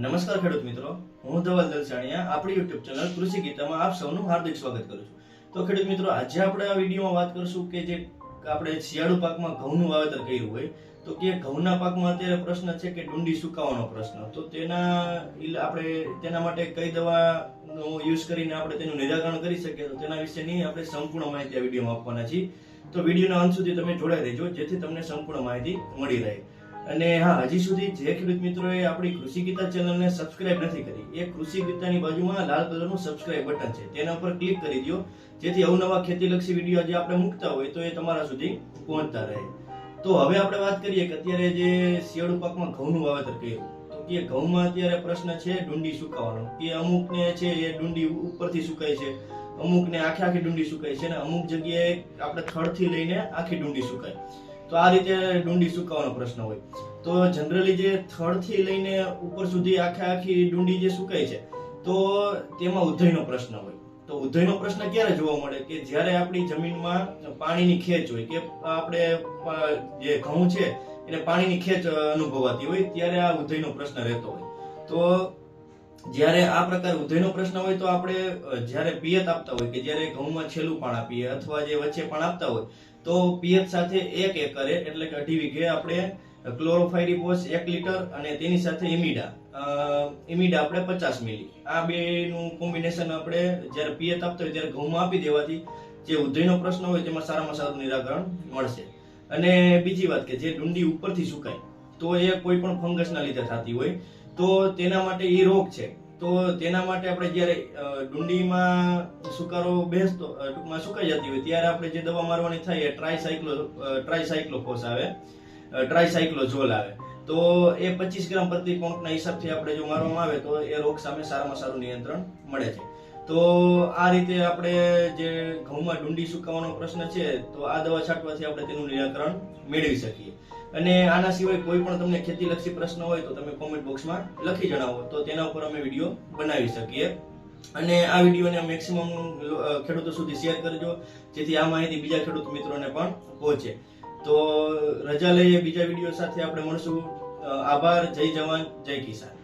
નમસ્કાર ખેડૂત મિત્રો, હું ધવલ દલસાણીયા, આપણી યુટ્યુબ ચેનલ કૃષિ ગીતામાં આપ સૌનું હાર્દિક સ્વાગત કરું છું. તો ખેડૂત મિત્રો, આજે આપણે આ વિડીયોમાં વાત કરશું કે જે આપણે શિયાળુ પાકમાં ઘઉંનું વાવેતર કર્યું હોય, તો કે ઘઉંના પાકમાં અત્યારે પ્રશ્ન છે કે ડુંડી સુકાવાનો પ્રશ્ન. તો તેના આપણે તેના માટે કઈ દવાનો યુઝ કરીને આપણે તેનું નિરાકરણ કરી શકીએ તો તેના વિશેની આપણે સંપૂર્ણ માહિતી આ વિડીયોમાં આપવાના છીએ. તો વિડીયોના અંત સુધી તમે જોડાઈ રહેજો, જેથી તમને સંપૂર્ણ માહિતી મળી રહે. અને હા, હજી સુધી જે ખેડૂત મિત્રોએ આપણી કૃષિ ગીતા ચેનલને સબસ્ક્રાઇબ નથી કરી. એ કૃષિ ગીતાની બાજુમાં લાલ કલરનું સબસ્ક્રાઇબ બટન છે. તેના ઉપર ક્લિક કરી દો જેથી અવનવા ખેતીલક્ષી વીડિયો જે આપણે મૂકતા હોય તો એ તમારા સુધી પહોંચતા રહે. તો હવે આપણે વાત કરીએ કે અત્યારે જે શિયાળુ પાકમાં ઘઉંનું વાવેતર કર્યું. કે ઘઉંમાં અત્યારે પ્રશ્ન છે ડુંડી સુકાવાનો. કે અમુકને છે એ ડુંડી ઉપરથી સુકાય છે. અમુકને આખી આખી ડુંડી સુકાય છે અને અમુક જગ્યાએ આપણે થડથી લઈને આખી ડુંડી સુકાય. તો આ રીતે ડુંડી સુકાવાનો પ્રશ્ન હોય. તો જનરલી જે થડથી લઈને ઉપર સુધી આખે આખી ડુંડી જે સુકાય છે, તો તેમાં ઉધઈનો પ્રશ્ન હોય. તો ઉધઈનો પ્રશ્ન ક્યારે જોવા મળે? કે જ્યારે આપણી જમીનમાં પાણીની ખેંચ હોય, કે આપણે જે ઘઉં છે, એને પાણીની ખેંચ અનુભવાતી હોય, ત્યારે આ ઉધઈનો પ્રશ્ન રહેતો હોય. તો જ્યારે આ પ્રકાર ઉધઈનો પ્રશ્ન હોય તો આપણે જ્યારે પિયત આપતા હોય કે જ્યારે ઘઉંમાં છેલ્લું પણ આપીએ અથવા જે વચ્ચે પણ આપતા હોય, તો પિયત સાથે એક એકરે, એટલે કે અઢી વીઘે આપણે ક્લોરોફાયરીપોસ એક લીટર અને તેની સાથે ઇમિડા ઇમિડા આપણે પચાસ મિલી. આ બેનું કોમ્બિનેશન આપણે જ્યારે પિયત આપતા હોય ત્યારે ઘઉંમાં આપી દેવાથી જે ઉધઈનો પ્રશ્ન હોય તેમાં સારામાં સારું નિરાકરણ મળશે. અને બીજી વાત કે જે ડુંડી ઉપરથી સુકાય, તો એ કોઈ પણ ફંગસના લીધે થતી હોય તો તેના માટે એ રોગ છે. તો તેના માટે આપણે જ્યારે ડુંડીમાં સુકારો બેસતો ટૂંકમાં સુકાઈ જતી હોય ત્યારે આપણે જે દવા મારવાની થાય એ ટ્રાયસાયક્લો ટ્રાયસાયક્લોફોસ આવે ટ્રાયસાયક્લોઝોલ આવે. તો એ પચીસ ગ્રામ પ્રતિ પંપના હિસાબથી આપણે જો મારવામાં આવે તો એ રોગ સામે સારામાં સારું નિયંત્રણ મળે છે. તો આ રીતે આપણે જે ઘઉંમાં ડુંડી સુકાવાનો પ્રશ્ન છે, તો આ દવા છાંટવાથી આપણે તેનું નિરાકરણ મેળવી શકીએ. અને આના સિવાય કોઈ પણ તમને ખેતીલક્ષી પ્રશ્ન હોય, તો તમે કોમેન્ટ બોક્સમાં લખી જણાવો. તો તેના ઉપર અમે વીડિયો બનાવી શકીએ. અને આ વિડીયોને મેક્સિમમ ખેડૂતો સુધી શેર કરજો, જેથી આ માહિતી બીજા ખેડૂત મિત્રોને પણ પહોંચે. તો રજા લઈએ, બીજા વીડિયો સાથે આપણે મળશું. આભાર, જય જવાન, જય કિસાન.